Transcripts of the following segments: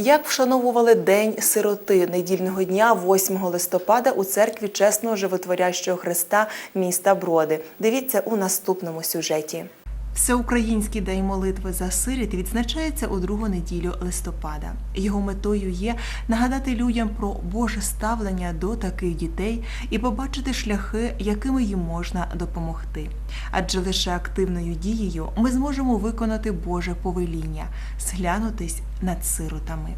Як вшановували День сироти недільного дня, 8 листопада, у церкві чесного животворящого Христа міста Броди. Дивіться у наступному сюжеті. Всеукраїнський день молитви за сиріт відзначається у другу неділю листопада. Його метою є нагадати людям про Боже ставлення до таких дітей і побачити шляхи, якими їм можна допомогти. Адже лише активною дією ми зможемо виконати Боже повеління зглянутись над сиротами.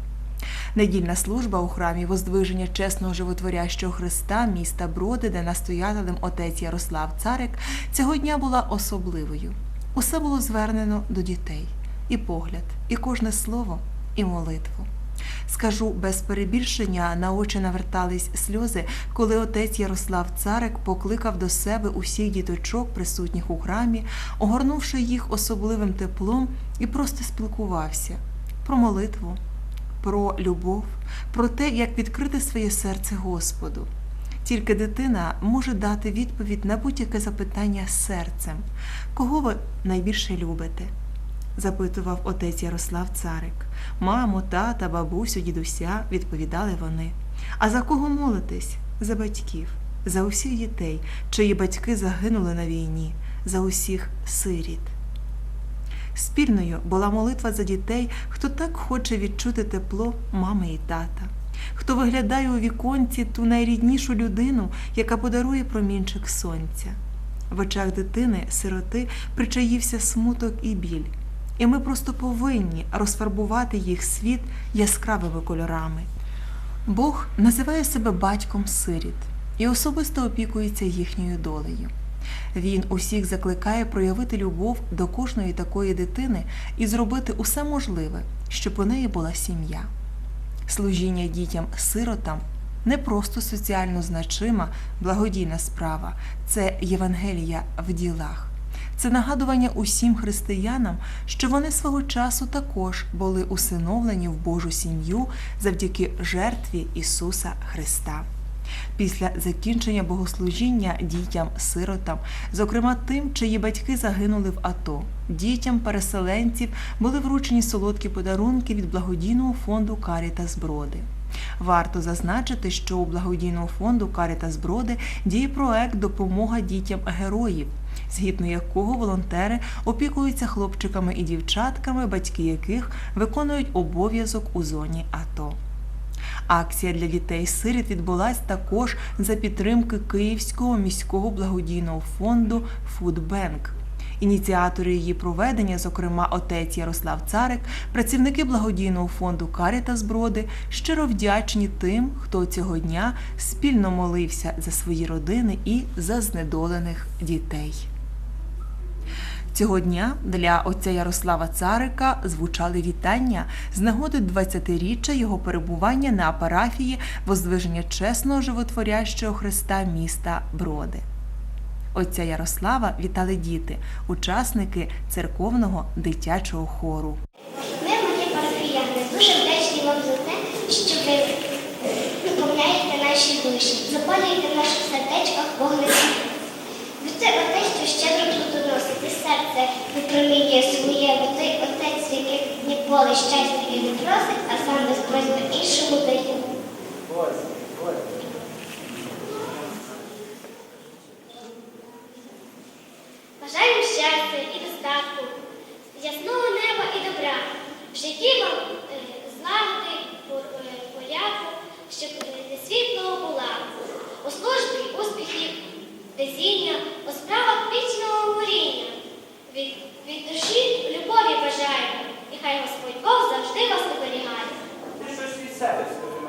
Недільна служба у храмі Воздвиження чесного животворящого Христа міста Броди, де настоятелем отець Ярослав Царик, цього дня була особливою. Усе було звернено до дітей, і погляд, і кожне слово, і молитву. Скажу без перебільшення, на очі навертались сльози, коли отець Ярослав Царик покликав до себе усіх діточок, присутніх у храмі, огорнувши їх особливим теплом, і просто спілкувався про молитву, про любов, про те, як відкрити своє серце Господу. Тільки дитина може дати відповідь на будь-яке запитання серцем. Кого ви найбільше любите? запитував отець Ярослав Царик. Мамо, тата, бабусю, дідуся, відповідали вони. А за кого молитесь? За батьків, за усіх дітей, чиї батьки загинули на війні, за усіх сиріт. Спільною була молитва за дітей, хто так хоче відчути тепло мами і тата, хто виглядає у віконці ту найріднішу людину, яка подарує промінчик сонця. В очах дитини, сироти, причаївся смуток і біль, і ми просто повинні розфарбувати їх світ яскравими кольорами. Бог називає себе батьком сиріт і особисто опікується їхньою долею. Він усіх закликає проявити любов до кожної такої дитини і зробити усе можливе, щоб у неї була сім'я. Служіння дітям-сиротам не просто соціально значима благодійна справа, це Євангелія в ділах. Це нагадування усім християнам, що вони свого часу також були усиновлені в Божу сім'ю завдяки жертві Ісуса Христа. Після закінчення богослужіння дітям-сиротам, зокрема тим, чиї батьки загинули в АТО, дітям переселенців були вручені солодкі подарунки від благодійного фонду Карітас Броди. Варто зазначити, що у благодійного фонду Карітас Броди діє проект Допомога дітям героїв, згідно якого волонтери опікуються хлопчиками і дівчатками, батьки яких виконують обов'язок у зоні АТО. Акція для дітей сиріт відбулась також за підтримки Київського міського благодійного фонду Фудбенк. Ініціатори її проведення, зокрема отець Ярослав Царик, працівники благодійного фонду Карітас Броди, щиро вдячні тим, хто цього дня спільно молився за свої родини і за знедолених дітей. Цього дня для отця Ярослава Царика звучали вітання з нагоди 20-річчя його перебування на парафії Воздвиження чесного животворящого Христа міста Броди. Отця Ярослава вітали діти, учасники церковного дитячого хору. Ми, мої парафіяни, дуже вдячні вам за те, що ви наповняєте наші душі, запалюєте в наших сердечках вогники. Ви це отець, що щедро Упромінює своє отець, який ніколи щастя і не просить, а сам без просьби іншому дає. Бажаю щастя і достатку, ясного неба і добра. В житті вам е, злагоди, е, поляку, щоб е, не світлого була, у службі успіхів, дезі. Sabbath.